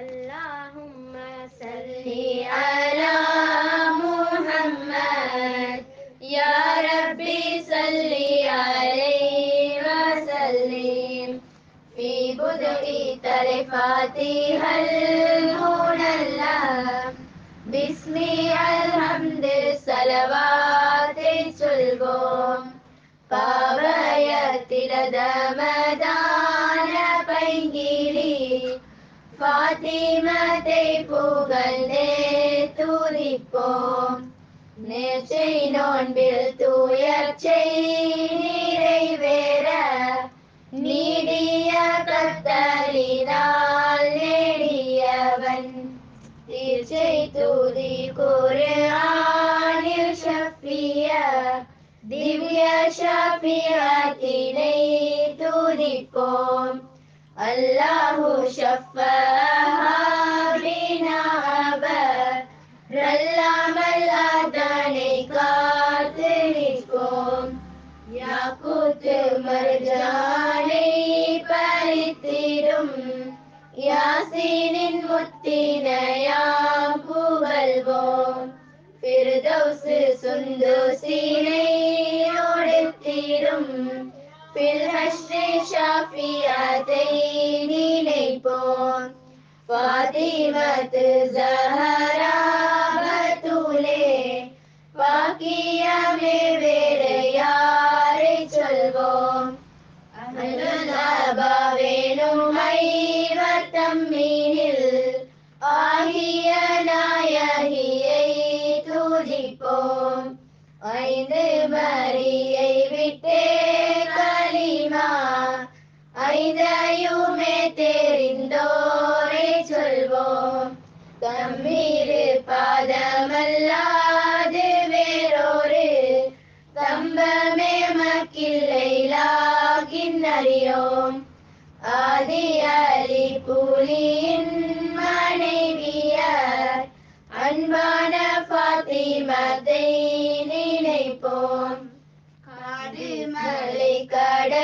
اللهم صل على محمد. يا ربي صل عليه وسلم. في بدء تلفاتها هل الله باسمي الحمد الصلوات السلبوم قابلت لدى مدار பாத்திமத்தை புகழ்ந்தே துதிப்போம் நேர்ச்சை நோன்பில் துயர்ச்சை நிறைவேற நீடிய கத்தலினால் நேடியவன் தீர்ச்சை தூதி குர்ஆனில் ஷஃபிய திவ்ய ஷஃபியத்தினை துதிப்போம் அல்லாஹு ஷஃபஹாபினாவர் ரல்லாமல் அதனை காத்து நிற்போம் யாக்கூத்து மர்ஜானை பறித்திடும். யாசீனின் முத்தினையாம் புகழ்வோம் ஃபிர்தௌசு சுந்துசீனை ஒடுத்திடும். பில்ஹஷ்ரி ஷாஃபியாத்தை நினைப்போம் ஃபாத்திமத்து ஜஹரா பாக்கியமே வேறு யாரை சொல்வோம் ஐவத்தம் மீனில் ஆகிய நாயகியை துதிப்போம். ஐந்து மரியை ஐந்தையுமே தெரிந்தோரை சொல்வோம். தம்மீரு பாதமல்லாது வேறொரு தம்பமே மக்கில்லைலாகின் அறியோம். ஆதி அலி புலியின் மனைவியார் அன்பான பாத்திமத்தை நினைப்போம். காடு மலை கட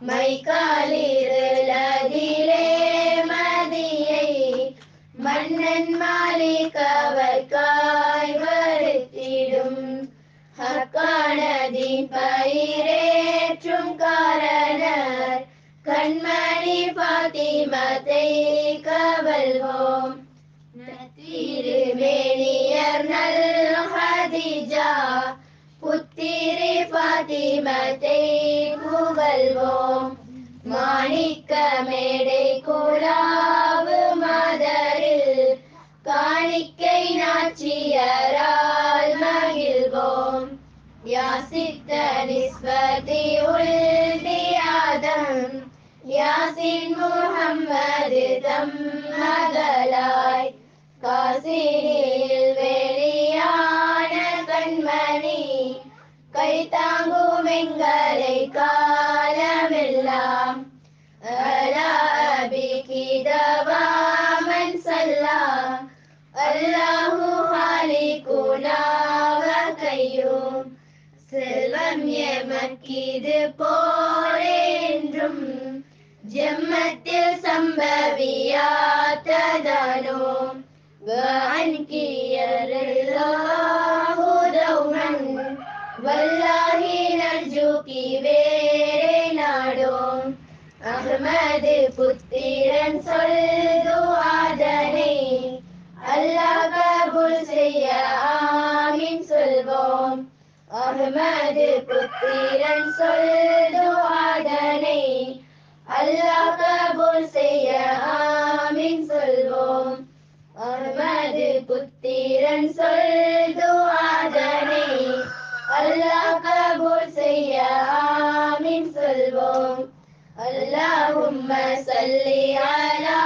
காணோம் மதியை மன்னன் மாலிக் வருத்திடும். ஹக்கானதின் பயிரேற்றும் காரணர் கண்மணி பாத்திமத்தை கவல்வோம். திருமேனியர் நல் ஹதிஜா புத்திரி பாத்திமத்தை புகழ்வோம் மாணிக்க மேடை கோலாவு மதரில் காணிக்கை நாச்சியரால் மகிழ்வோம். யாசித்த நிஸ்பதி உள்தியாதம் யாசின் முகம்மது தம் மகளாய். காசினில் வெளியான கண்மணி கை தாங்கும் எங்களை செல்வம் எமக்கிது போரேன்றும் ஜெம்மத்தில் சம்பவியாத்ததானோ وعنك الله دوما والله نرجوك வேறே நாடோம் அகமது புத்திரன் சொல்து ஆதனை அல்லாஹ் கபூல் செய்ய ஆமீன் சொல்வோம் அகமது புத்திரன் சொல்லுவாதனை அல்லாஹ் கபூல் செய்ய ஆமீன் சொல்வோம் அகமது புத்திரன் சொல்லுவாதனை அல்லாஹ் கபூல் செய்ய ஆமீன் சொல்வோம் அல்லாஹும்ம சல்லி அலா